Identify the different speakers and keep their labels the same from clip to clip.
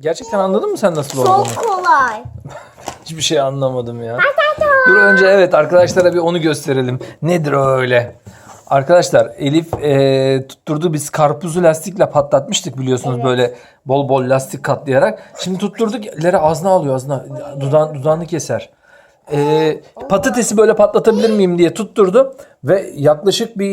Speaker 1: Gerçekten anladın mı sen nasıl olduğunu?
Speaker 2: Çok kolay.
Speaker 1: Hiçbir şey anlamadım ya. Dur önce evet arkadaşlara bir onu gösterelim. Nedir o öyle? Arkadaşlar Elif e, tutturdu biz karpuzu lastikle patlatmıştık biliyorsunuz böyle bol bol lastik katlayarak. Şimdi tutturduk Lera ağzına alıyor ağzına dudağın, dudağını keser. E, patatesi böyle patlatabilir miyim diye tutturdu ve yaklaşık bir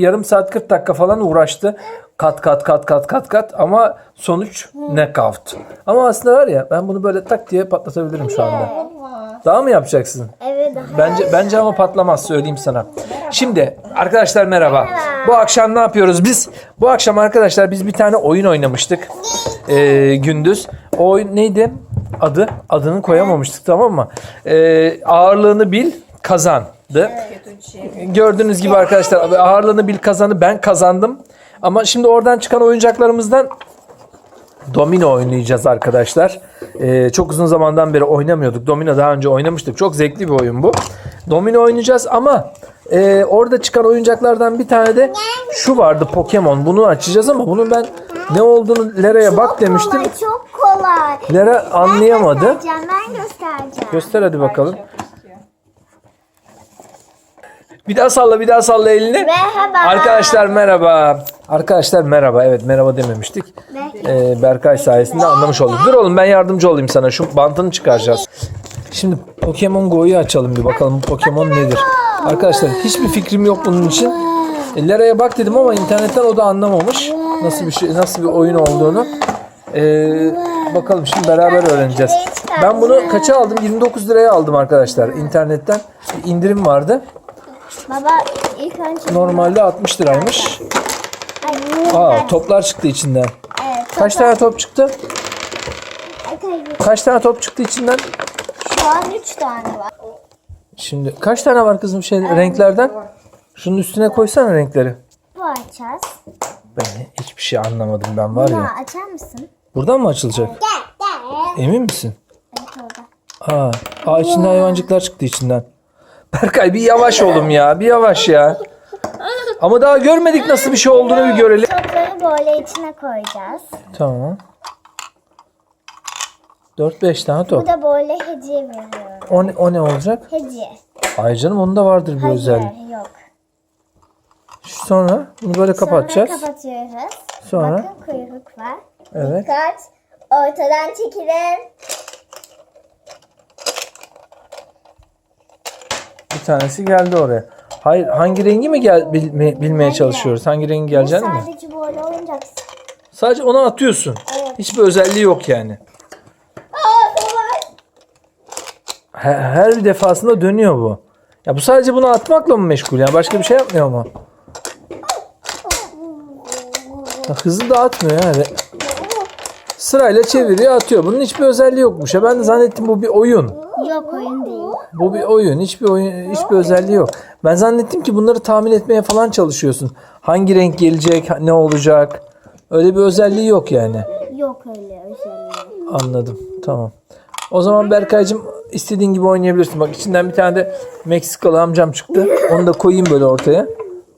Speaker 1: yarım saat 40 dakika falan uğraştı. Kat kat kat kat kat kat ama sonuç knockout. Ama aslında var ya ben bunu böyle tak diye patlatabilirim şu anda. Daha mı yapacaksın?
Speaker 2: Evet daha.
Speaker 1: Bence bence ama patlamaz söyleyeyim sana. Şimdi arkadaşlar merhaba. Bu akşam ne yapıyoruz biz? Bu akşam arkadaşlar biz bir tane oyun oynamıştık. Ee, gündüz. O oyun neydi? Adı? Adını koyamamıştık tamam mı? Ee, ağırlığını bil kazandı. Gördüğünüz gibi arkadaşlar ağırlığını bil kazanı ben kazandım. Ama şimdi oradan çıkan oyuncaklarımızdan Domino oynayacağız arkadaşlar. Ee, çok uzun zamandan beri oynamıyorduk. Domino daha önce oynamıştık. Çok zevkli bir oyun bu. Domino oynayacağız ama e, orada çıkan oyuncaklardan bir tane de şu vardı Pokemon. Bunu açacağız ama bunun ben ne olduğunu Lera'ya bak demiştim.
Speaker 2: Kolay, çok kolay.
Speaker 1: Lera anlayamadı.
Speaker 2: Göstereceğim, ben göstereceğim.
Speaker 1: Göster hadi bakalım. Bir daha salla bir daha salla elini.
Speaker 2: Merhaba.
Speaker 1: Arkadaşlar merhaba. Arkadaşlar merhaba. Evet merhaba dememiştik. Ee, Berkay sayesinde anlamış olduk. Dur oğlum ben yardımcı olayım sana. Şu bantını çıkaracağız. Şimdi Pokemon Go'yu açalım bir bakalım bu Pokemon nedir. Arkadaşlar hiçbir fikrim yok bunun için. E, Lera'ya bak dedim ama internetten o da anlamamış. Nasıl bir şey, nasıl bir oyun olduğunu. Ee, bakalım şimdi beraber öğreneceğiz. Ben bunu kaça aldım? 29 liraya aldım arkadaşlar internetten. Bir indirim vardı.
Speaker 2: Baba ilk önce...
Speaker 1: Normalde 60 liraymış.
Speaker 2: Ay,
Speaker 1: Aa toplar çıktı içinden.
Speaker 2: Evet.
Speaker 1: Kaç tane top çıktı? Kaç tane top çıktı içinden?
Speaker 2: Şu an 3 tane var.
Speaker 1: Şimdi kaç tane var kızım şey renklerden? Şunun üstüne koysana renkleri.
Speaker 2: Bu açacağız.
Speaker 1: Ben hiçbir şey anlamadım ben var
Speaker 2: Bunu
Speaker 1: ya.
Speaker 2: açar mısın?
Speaker 1: Buradan mı açılacak?
Speaker 2: Gel gel.
Speaker 1: Emin misin? Aa, aa içinden hayvancıklar çıktı içinden. Berkay bir yavaş oğlum ya. Bir yavaş ya. Ama daha görmedik nasıl bir şey olduğunu bir görelim.
Speaker 2: Topları böyle içine koyacağız.
Speaker 1: Tamam. 4-5 tane
Speaker 2: Bu
Speaker 1: top.
Speaker 2: da böyle hediye veriyorum.
Speaker 1: O ne, o ne olacak?
Speaker 2: Hediye.
Speaker 1: Ay canım onun da vardır bir
Speaker 2: Hayır
Speaker 1: özelliği.
Speaker 2: yok.
Speaker 1: Sonra bunu böyle kapatacağız.
Speaker 2: Sonra kapatıyoruz.
Speaker 1: Sonra?
Speaker 2: Bakın kuyruk var.
Speaker 1: Evet.
Speaker 2: Dikkat. Ortadan çekilir.
Speaker 1: Bir tanesi geldi oraya. Hayır hangi rengi mi gel bilme- bilmeye çalışıyoruz? Hangi rengi geleceğini mi?
Speaker 2: Sadece böyle oynayacaksın.
Speaker 1: Sadece onu atıyorsun.
Speaker 2: Evet.
Speaker 1: Hiçbir özelliği yok yani.
Speaker 2: Aa kolay.
Speaker 1: Her, her defasında dönüyor bu. Ya bu sadece bunu atmakla mı meşgul? Yani başka bir şey yapmıyor mu? Ya hızlı da atmıyor yani. Sırayla çeviriyor atıyor. Bunun hiçbir özelliği yokmuş. Ya ben de zannettim bu bir oyun.
Speaker 2: Yok oyun değil.
Speaker 1: Bu bir oyun. Hiçbir oyun, hiçbir özelliği yok. Ben zannettim ki bunları tahmin etmeye falan çalışıyorsun. Hangi renk gelecek, ne olacak? Öyle bir özelliği yok yani.
Speaker 2: Yok öyle özelliği.
Speaker 1: Anladım. Tamam. O zaman Berkaycığım istediğin gibi oynayabilirsin. Bak içinden bir tane de Meksikalı amcam çıktı. Onu da koyayım böyle ortaya.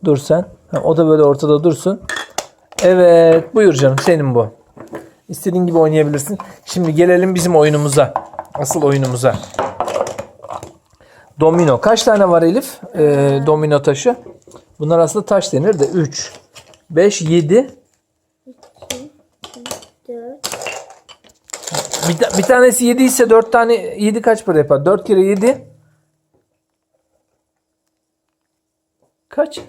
Speaker 1: Dur sen. Ha, o da böyle ortada dursun. Evet. Buyur canım senin bu. İstediğin gibi oynayabilirsin. Şimdi gelelim bizim oyunumuza. Asıl oyunumuza. Domino. Kaç tane var Elif? Ee, domino taşı. Bunlar aslında taş denir de 3, 5, 7,
Speaker 2: Dört.
Speaker 1: Bir, ta- bir tanesi 7 ise 4 tane 7 kaç para yapar? 4 kere 7 kaç?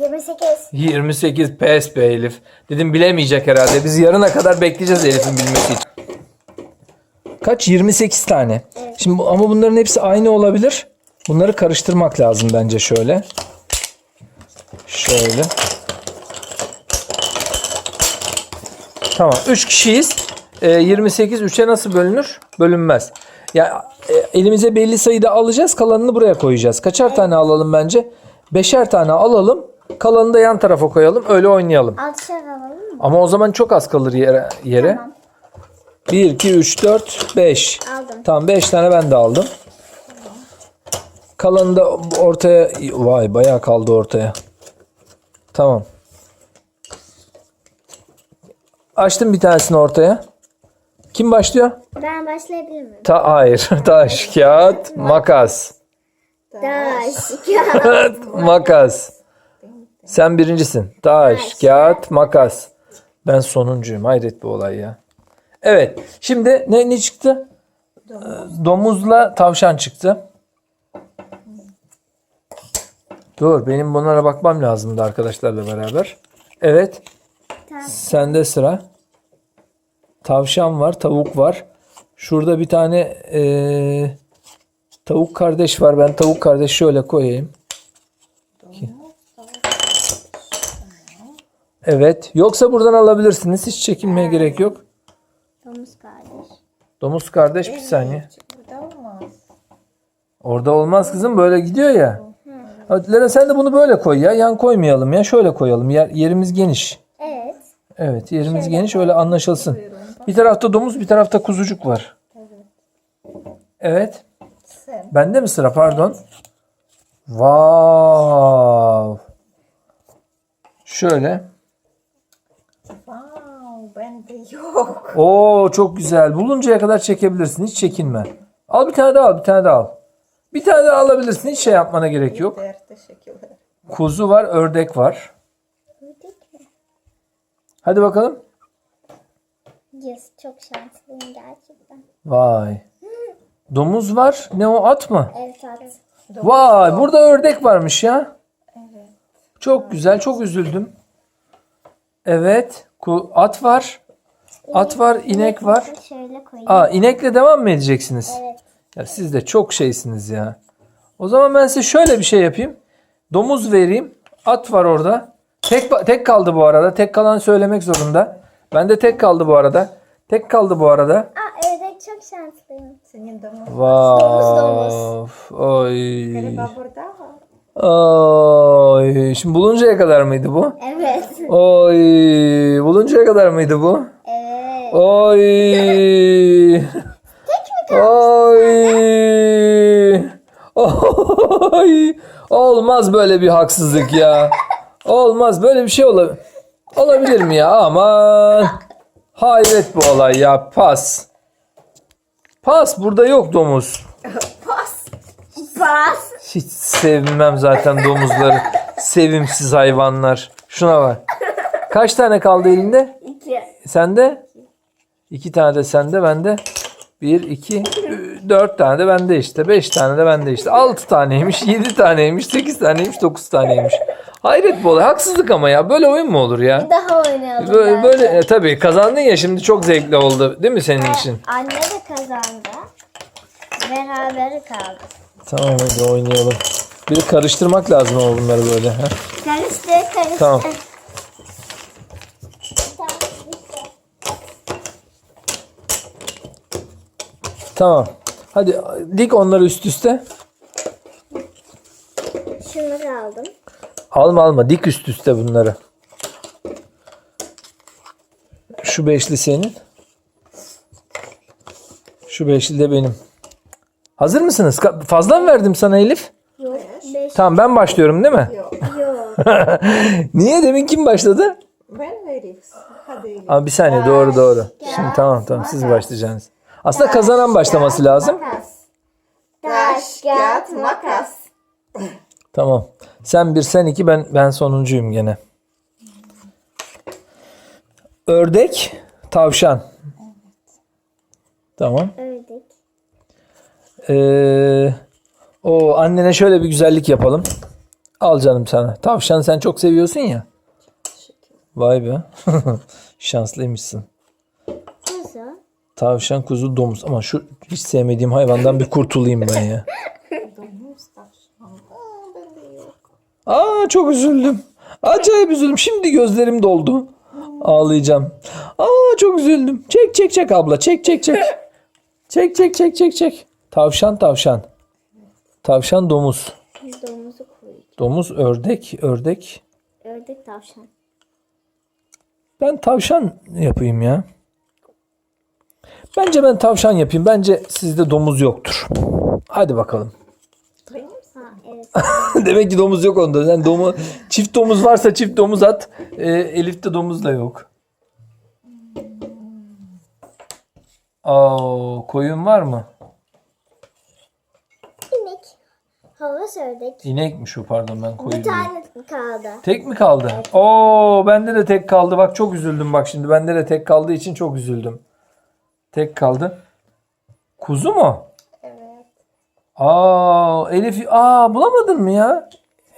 Speaker 2: 28.
Speaker 1: 28 pes be Elif. Dedim bilemeyecek herhalde. Biz yarına kadar bekleyeceğiz Elif'in bilmesi için. Kaç? 28 tane. Şimdi bu- ama bunların hepsi aynı olabilir. Bunları karıştırmak lazım bence şöyle. Şöyle. Tamam. 3 kişiyiz. Ee, 28 3'e nasıl bölünür? Bölünmez. Ya e, elimize belli sayıda alacağız. Kalanını buraya koyacağız. Kaçar tane alalım bence? Beşer tane alalım. Kalanını da yan tarafa koyalım. Öyle oynayalım.
Speaker 2: Altışar alalım mı?
Speaker 1: Ama o zaman çok az kalır yere. yere.
Speaker 2: Tamam.
Speaker 1: 1, 2, 3, 4, 5.
Speaker 2: Aldım.
Speaker 1: Tamam 5 tane ben de aldım. Kalanı da ortaya... Vay bayağı kaldı ortaya. Tamam. Açtım bir tanesini ortaya. Kim başlıyor?
Speaker 2: Ben başlayabilir miyim?
Speaker 1: Ta hayır. Taş, kağıt, makas.
Speaker 2: Taş, kağıt.
Speaker 1: makas. Sen birincisin. Taş, kağıt, makas. Ben sonuncuyum. Hayret bu olay ya. Evet. Şimdi ne ne çıktı? Ee, Domuzla tavşan çıktı. Dur benim bunlara bakmam lazımdı arkadaşlarla beraber. Evet. Sende sıra. Tavşan var, tavuk var. Şurada bir tane eee, tavuk kardeş var. Ben tavuk kardeş şöyle koyayım. Evet. Yoksa buradan alabilirsiniz. Hiç çekinmeye gerek yok.
Speaker 2: Domuz kardeş.
Speaker 1: Domuz kardeş bir saniye.
Speaker 3: Burada olmaz.
Speaker 1: Orada olmaz kızım böyle gidiyor ya. Hadi Lera sen de bunu böyle koy ya. Yan koymayalım ya. Şöyle koyalım. Yer, yerimiz geniş.
Speaker 2: Evet.
Speaker 1: Evet yerimiz geniş öyle anlaşılsın. Bir tarafta domuz bir tarafta kuzucuk var. Evet.
Speaker 3: Sen.
Speaker 1: Bende mi sıra pardon? Wow. Şöyle.
Speaker 3: Bende yok.
Speaker 1: Oo çok güzel. Buluncaya kadar çekebilirsin. Hiç çekinme. Al bir tane daha al. Bir tane daha al. Bir tane daha alabilirsin. Hiç şey yapmana gerek yok.
Speaker 3: Teşekkürler.
Speaker 1: Kuzu var, ördek var. Hadi bakalım.
Speaker 2: Yes, çok şanslıyım gerçekten.
Speaker 1: Vay. Domuz var. Ne o at mı?
Speaker 2: Evet, at.
Speaker 1: Vay burada ördek varmış ya. Çok güzel. Çok üzüldüm. Evet. At var. At var. inek var.
Speaker 2: Şöyle koyayım.
Speaker 1: Aa inekle devam mı edeceksiniz?
Speaker 2: Evet.
Speaker 1: Ya siz de çok şeysiniz ya. O zaman ben size şöyle bir şey yapayım. Domuz vereyim. At var orada. Tek tek kaldı bu arada. Tek kalan söylemek zorunda. Ben de tek kaldı bu arada. Tek kaldı bu arada.
Speaker 2: Aa, evet çok şanslıyım.
Speaker 3: Senin domuz.
Speaker 1: Wow. Oy.
Speaker 3: Galiba burada var.
Speaker 1: Oy. Şimdi buluncaya kadar mıydı bu?
Speaker 2: Evet.
Speaker 1: Oy. Buluncaya kadar mıydı bu? Oy. Oy. Oy. Olmaz böyle bir haksızlık ya. Olmaz böyle bir şey olabilir. Olabilir mi ya? Aman. Hayret bu olay ya. Pas. Pas burada yok domuz.
Speaker 3: Pas.
Speaker 2: Bas.
Speaker 1: Hiç sevmem zaten domuzları. Sevimsiz hayvanlar. Şuna bak. Kaç tane kaldı elinde?
Speaker 2: İki.
Speaker 1: Sende? İki tane de sende, bende. Bir, iki, dört tane de bende işte. Beş tane de bende işte. Altı taneymiş, yedi taneymiş, sekiz taneymiş, dokuz taneymiş. Hayret bu olay. Haksızlık ama ya. Böyle oyun mu olur ya?
Speaker 2: Daha oynayalım.
Speaker 1: Böyle, böyle e, tabii kazandın ya şimdi çok zevkli oldu. Değil mi senin için?
Speaker 2: Anne de kazandı. Beraber kaldı.
Speaker 1: Tamam hadi oynayalım. Bir karıştırmak lazım ama bunları böyle. ha?
Speaker 2: Karıştır karıştır.
Speaker 1: Tamam. Tamam. Hadi dik onları üst üste.
Speaker 2: Şunları aldım.
Speaker 1: Alma alma dik üst üste bunları. Şu beşli senin. Şu beşli de benim. Hazır mısınız? Fazla mı verdim sana Elif?
Speaker 2: Yok. Beş.
Speaker 1: Tamam ben başlıyorum değil mi?
Speaker 3: Yok.
Speaker 2: Yok.
Speaker 1: Niye demin kim başladı?
Speaker 3: Ben vereyim. Hadi.
Speaker 1: Aa, bir saniye doğru doğru. Şimdi tamam tamam siz başlayacaksınız. Aslında kazanan başlaması lazım.
Speaker 2: Makas.
Speaker 3: Taş, kağıt, makas.
Speaker 1: Tamam. Sen bir sen iki ben ben sonuncuyum gene. Ördek, tavşan. Tamam.
Speaker 2: Ördek.
Speaker 1: Ee, o annene şöyle bir güzellik yapalım. Al canım sana. Tavşan sen çok seviyorsun ya. Vay be. Şanslıymışsın. Tavşan, kuzu, domuz. Ama şu hiç sevmediğim hayvandan bir kurtulayım ben ya.
Speaker 3: Domuz, tavşan. Aa, bende yok.
Speaker 1: Aa çok üzüldüm. Acayip üzüldüm. Şimdi gözlerim doldu. Ağlayacağım. Aa çok üzüldüm. Çek çek çek abla. Çek çek çek. Çek çek çek çek çek. Tavşan tavşan. Tavşan domuz.
Speaker 2: Domuzu koyacağım.
Speaker 1: Domuz ördek ördek.
Speaker 2: Ördek tavşan.
Speaker 1: Ben tavşan yapayım ya. Bence ben tavşan yapayım. Bence sizde domuz yoktur. Hadi bakalım.
Speaker 2: Evet.
Speaker 1: Demek ki domuz yok onda. Sen domu çift domuz varsa çift domuz at. Ee, Elif'te domuz da yok. Oo, koyun var mı?
Speaker 2: İnek. Hava söyledik.
Speaker 1: İnekmiş o pardon ben koyun
Speaker 2: Bir
Speaker 1: dedim.
Speaker 2: tane kaldı.
Speaker 1: Tek mi kaldı? Oo bende de tek kaldı. Bak çok üzüldüm bak şimdi. Bende de tek kaldığı için çok üzüldüm. Tek kaldı. Kuzu mu?
Speaker 3: Evet.
Speaker 1: Aa Elif aa bulamadın mı ya?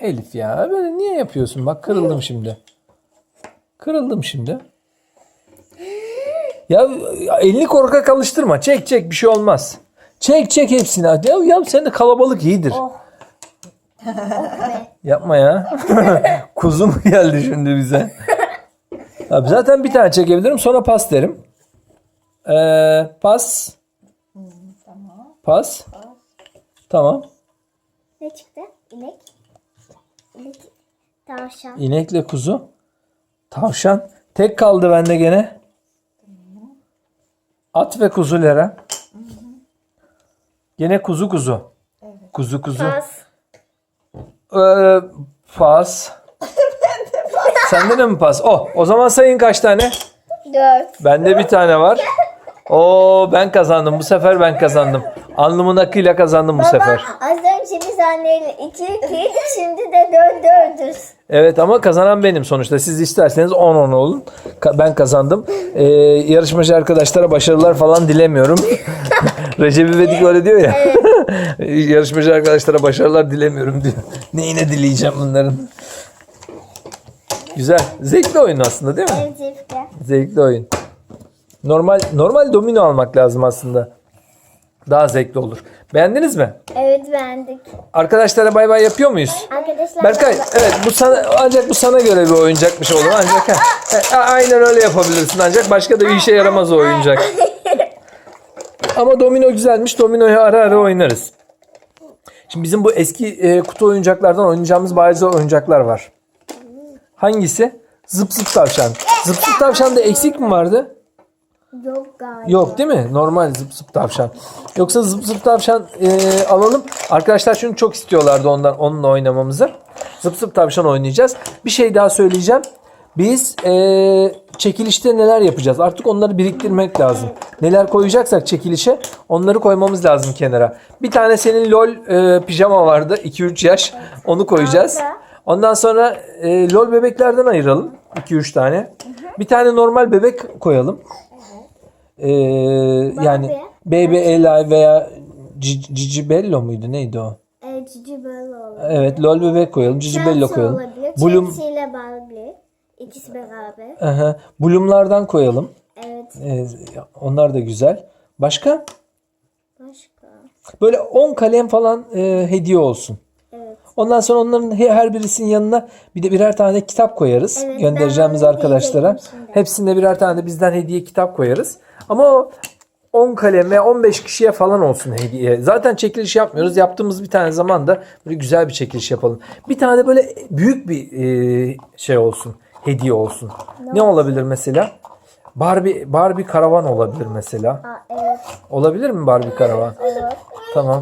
Speaker 1: Elif ya böyle niye yapıyorsun? Bak kırıldım şimdi. Kırıldım şimdi. Ya elini korkak alıştırma. Çek çek bir şey olmaz. Çek çek hepsini. Ya, ya sen de kalabalık iyidir.
Speaker 2: Oh.
Speaker 1: Yapma ya. Kuzu mu geldi şimdi bize? Abi zaten bir tane çekebilirim sonra pas derim. Ee, pas.
Speaker 3: Tamam.
Speaker 1: Pas. Tamam.
Speaker 2: Ne çıktı? İnek. İnek. Tavşan.
Speaker 1: İnekle kuzu. Tavşan. Tek kaldı bende gene. At ve kuzu Lera. Gene kuzu kuzu. Kuzu kuzu.
Speaker 2: Pas.
Speaker 1: Ee, pas. Sende de mi pas? Oh, o zaman sayın kaç tane?
Speaker 2: Dört.
Speaker 1: Bende bir tane var. Oo ben kazandım. Bu sefer ben kazandım. Alnımın akıyla kazandım bu sefer.
Speaker 2: Az önce biz anneyle iki ikiydik şimdi de dört dördüz.
Speaker 1: Evet ama kazanan benim sonuçta. Siz isterseniz 10-10 olun. Ka- Ben kazandım. Ee, yarışmacı arkadaşlara başarılar falan dilemiyorum. Recep İvedik öyle diyor ya. yarışmacı arkadaşlara başarılar dilemiyorum diyor. Neyine dileyeceğim bunların? Güzel. Zevkli oyun aslında değil mi?
Speaker 2: Evet Zifre.
Speaker 1: Zevkli oyun. Normal normal domino almak lazım aslında. Daha zevkli olur. Beğendiniz mi?
Speaker 2: Evet beğendik.
Speaker 1: Arkadaşlara bay bay yapıyor muyuz?
Speaker 2: Arkadaşlar
Speaker 1: Berkay evet bu sana ancak bu sana göre bir oyuncakmış oğlum ancak ha, ha, aynen öyle yapabilirsin ancak başka da bir işe yaramaz o oyuncak. Ama domino güzelmiş. Dominoyu ara ara oynarız. Şimdi bizim bu eski e, kutu oyuncaklardan oynayacağımız bazı oyuncaklar var. Hangisi? Zıp zıp tavşan. Zıp zıp tavşanda eksik mi vardı?
Speaker 2: Yok galiba.
Speaker 1: Yok değil mi? Normal zıp zıp tavşan. Yoksa zıp zıp tavşan e, alalım. Arkadaşlar çünkü çok istiyorlardı ondan onunla oynamamızı. Zıp zıp tavşan oynayacağız. Bir şey daha söyleyeceğim. Biz e, çekilişte neler yapacağız? Artık onları biriktirmek lazım. Neler koyacaksak çekilişe onları koymamız lazım kenara. Bir tane senin LOL e, pijama vardı. 2-3 yaş. Onu koyacağız. Ondan sonra e, LOL bebeklerden ayıralım. 2-3 tane. Bir tane normal bebek koyalım. Ee, yani Baby Ela veya Cici Cici Bello muydu? Neydi o?
Speaker 2: Evet Cici Bello olur.
Speaker 1: Evet LOL bebek koyalım. Cici Bello
Speaker 2: Chelsea
Speaker 1: koyalım.
Speaker 2: olabilir.
Speaker 1: Bloom,
Speaker 2: Chelsea ile Barbie. İkisi beraber.
Speaker 1: Aha, Bloom'lardan koyalım.
Speaker 2: Evet.
Speaker 1: Ee, onlar da güzel. Başka?
Speaker 2: Başka.
Speaker 1: Böyle 10 kalem falan e, hediye olsun.
Speaker 2: Evet.
Speaker 1: Ondan sonra onların he- her birisinin yanına bir de birer tane kitap koyarız.
Speaker 2: Evet,
Speaker 1: göndereceğimiz arkadaşlara. Hepsinde birer tane de bizden hediye kitap koyarız. Ama o 10 kalem ve 15 kişiye falan olsun hediye. Zaten çekiliş yapmıyoruz. Yaptığımız bir tane zaman da böyle güzel bir çekiliş yapalım. Bir tane de böyle büyük bir e, şey olsun. Hediye olsun. Ne olabilir mesela? Barbie Barbie karavan olabilir mesela.
Speaker 2: Aa, evet.
Speaker 1: Olabilir mi Barbie karavan?
Speaker 2: Olur.
Speaker 1: Tamam.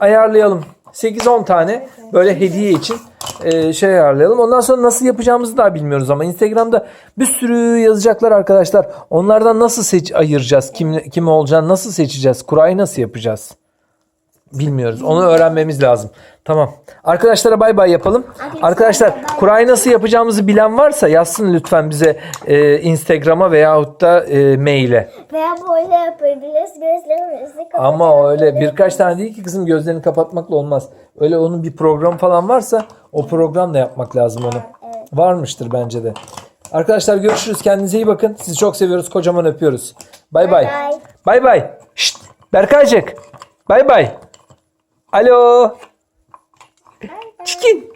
Speaker 1: Ayarlayalım. 8-10 tane böyle hediye için e, şey ayarlayalım. Ondan sonra nasıl yapacağımızı daha bilmiyoruz ama Instagram'da bir sürü yazacaklar arkadaşlar. Onlardan nasıl seç ayıracağız? Kim kim olacağını nasıl seçeceğiz? Kurayı nasıl yapacağız? Bilmiyoruz. Onu öğrenmemiz lazım. Tamam. Arkadaşlara bay bay yapalım. Arkadaşlar kurayı nasıl yapacağımızı bilen varsa yazsın lütfen bize e, Instagram'a veyahut da e, maile.
Speaker 2: Veya böyle yapabiliriz. Gözlerimizi.
Speaker 1: Ama öyle birkaç tane değil ki kızım gözlerini kapatmakla olmaz. Öyle onun bir program falan varsa o programla yapmak lazım onu. Varmıştır bence de. Arkadaşlar görüşürüz. Kendinize iyi bakın. Sizi çok seviyoruz. Kocaman öpüyoruz. Bay.
Speaker 2: bay.
Speaker 1: Bay bay. Şşt. Berkaycık. Bay bay. Alo. Çikin.